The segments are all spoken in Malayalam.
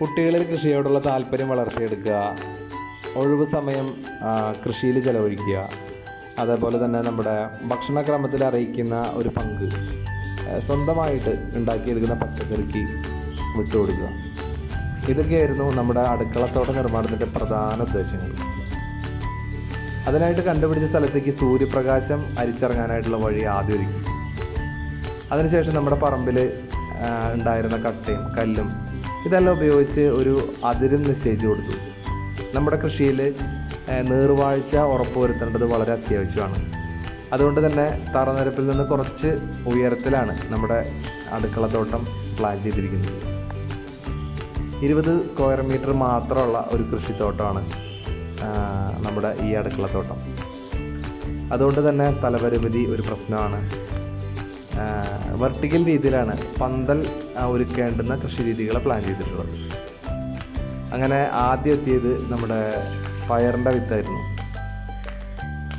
കുട്ടികളിൽ കൃഷിയോടുള്ള താല്പര്യം വളർത്തിയെടുക്കുക. ഒഴിവ് സമയം കൃഷിയിൽ ചെലവഴിക്കുക. അതേപോലെ തന്നെ നമ്മുടെ ഭക്ഷണക്രമത്തിൽ അറിയിക്കുന്ന ഒരു പങ്ക് സ്വന്തമായിട്ട് ഉണ്ടാക്കിയെടുക്കുന്ന പച്ചക്കറിക്ക് വിട്ടുകൊടുക്കുക. ഇതൊക്കെയായിരുന്നു നമ്മുടെ അടുക്കളത്തോട്ട നിർമ്മാണത്തിന്റെ പ്രധാന ഉദ്ദേശങ്ങൾ. അതിനായിട്ട് കണ്ടുപിടിച്ച സ്ഥലത്തേക്ക് സൂര്യപ്രകാശം അരിച്ചിറങ്ങാനായിട്ടുള്ള വഴി ആദ്യം ഒരുക്കി. അതിനുശേഷം നമ്മുടെ പറമ്പിൽ ഉണ്ടായിരുന്ന കട്ടയും കല്ലും ഇതെല്ലാം ഉപയോഗിച്ച് ഒരു അതിരും നിശ്ചയിച്ചു കൊടുത്തു. നമ്മുടെ കൃഷിയിൽ നീർവാഴ്ച ഉറപ്പുവരുത്തേണ്ടത് വളരെ അത്യാവശ്യമാണ്. അതുകൊണ്ട് തന്നെ തറനിരപ്പിൽ നിന്ന് കുറച്ച് ഉയരത്തിലാണ് നമ്മുടെ അടുക്കളത്തോട്ടം പ്ലാൻ ചെയ്തിരിക്കുന്നത്. ഇരുപത് സ്ക്വയർ മീറ്റർ മാത്രമുള്ള ഒരു കൃഷിത്തോട്ടമാണ് നമ്മുടെ ഈ അടുക്കളത്തോട്ടം അതുകൊണ്ട് തന്നെ സ്ഥലപരിമിതി ഒരു പ്രശ്നമാണ്. വെർട്ടിക്കൽ രീതിയിലാണ് പന്തൽ ഒരുക്കേണ്ടുന്ന കൃഷി രീതികളെ പ്ലാൻ ചെയ്തിട്ടുള്ളത്. അങ്ങനെ ആദ്യം എത്തിയത് നമ്മുടെ പയറിന്റെ വിത്തായിരുന്നു.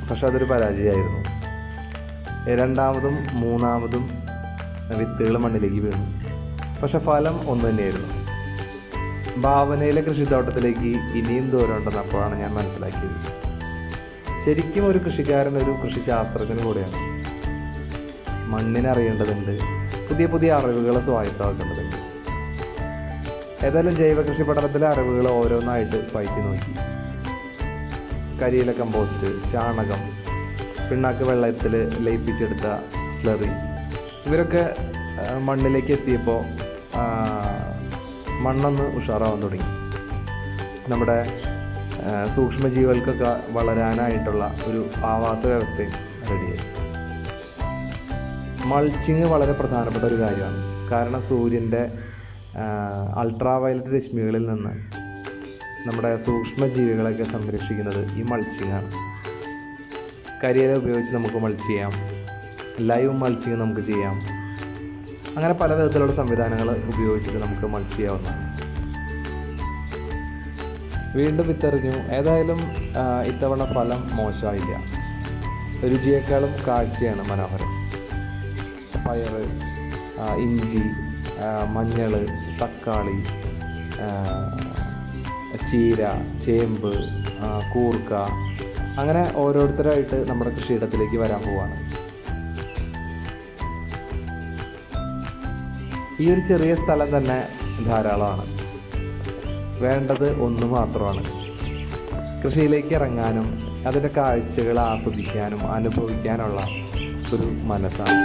പക്ഷെ അതൊരു പരാജയമായിരുന്നു. രണ്ടാമതും മൂന്നാമതും വിത്തുകൾ മണ്ണിലേക്ക് വീണു. പക്ഷെ ഫലം ഒന്ന് തന്നെയായിരുന്നു. ഭാവനയിലെ കൃഷിത്തോട്ടത്തിലേക്ക് ഇനിയും ദൂരം ഉണ്ടെന്ന് അപ്പോഴാണ് ഞാൻ മനസ്സിലാക്കിയത്. ശരിക്കും ഒരു കൃഷിക്കാരൻ ഒരു കൃഷി ശാസ്ത്രജ്ഞന് കൂടെയാണ് മണ്ണിനറിയേണ്ടതുണ്ട്. പുതിയ പുതിയ അറിവുകൾ സ്വായത്തമാക്കേണ്ടതുണ്ട്. ഏതായാലും ജൈവ കൃഷി പഠനത്തിലെ അറിവുകൾ ഓരോന്നായിട്ട് പൈക്കി നോക്കി. കരിയില കമ്പോസ്റ്റ് ചാണകം പിണ്ണാക്ക് വെള്ളത്തിൽ ലയിപ്പിച്ചെടുത്ത സ്ലറി ഇവരൊക്കെ മണ്ണിലേക്ക് എത്തിയപ്പോൾ മണ്ണൊന്ന് ഉഷാറാവാൻ തുടങ്ങി. നമ്മുടെ സൂക്ഷ്മജീവികൾക്കൊക്കെ വളരാനായിട്ടുള്ള ഒരു ആവാസ വ്യവസ്ഥയും റെഡിയായി മൾച്ചിങ് വളരെ പ്രധാനപ്പെട്ട ഒരു കാര്യമാണ്. കാരണം സൂര്യന്റെ അൾട്രാ വയലറ്റ് രശ്മികളിൽ നിന്ന് നമ്മുടെ സൂക്ഷ്മജീവികളൊക്കെ സംരക്ഷിക്കുന്നത് ഈ മൾച്ചിങ് ആണ്. കരിയില ഉപയോഗിച്ച് നമുക്ക് മൾച്ച് ചെയ്യാം. ലൈവ് മൾച്ചിങ് നമുക്ക് ചെയ്യാം. അങ്ങനെ പല വിധത്തിലുള്ള സംവിധാനങ്ങൾ ഉപയോഗിച്ചിട്ട് നമുക്ക് മൾച്ച് ചെയ്യാവുന്നതാണ്. വീണ്ടും വിത്തെറിഞ്ഞു. ഏതായാലും ഇത്തവണ ഫലം മോശമായില്ല. രുചിയേക്കാളും കാഴ്ചയാണ് മനോഹരം. പയറ് ആ, ഇഞ്ചി മഞ്ഞൾ തക്കാളി ചീര ചേമ്പ് കൂർക്ക അങ്ങനെ ഓരോരുത്തരായിട്ട് നമ്മുടെ കൃഷിയിടത്തിലേക്ക് വരാൻ പോവാണ്. ഈ ഒരു ചെറിയ സ്ഥലം തന്നെ ധാരാളമാണ്. വേണ്ടത് ഒന്ന് മാത്രമാണ്. കൃഷിയിലേക്ക് ഇറങ്ങാനും അതിന്റെ കാഴ്ചകൾ ആസ്വദിക്കാനും അനുഭവിക്കാനുള്ള ഒരു മനസ്സാണ്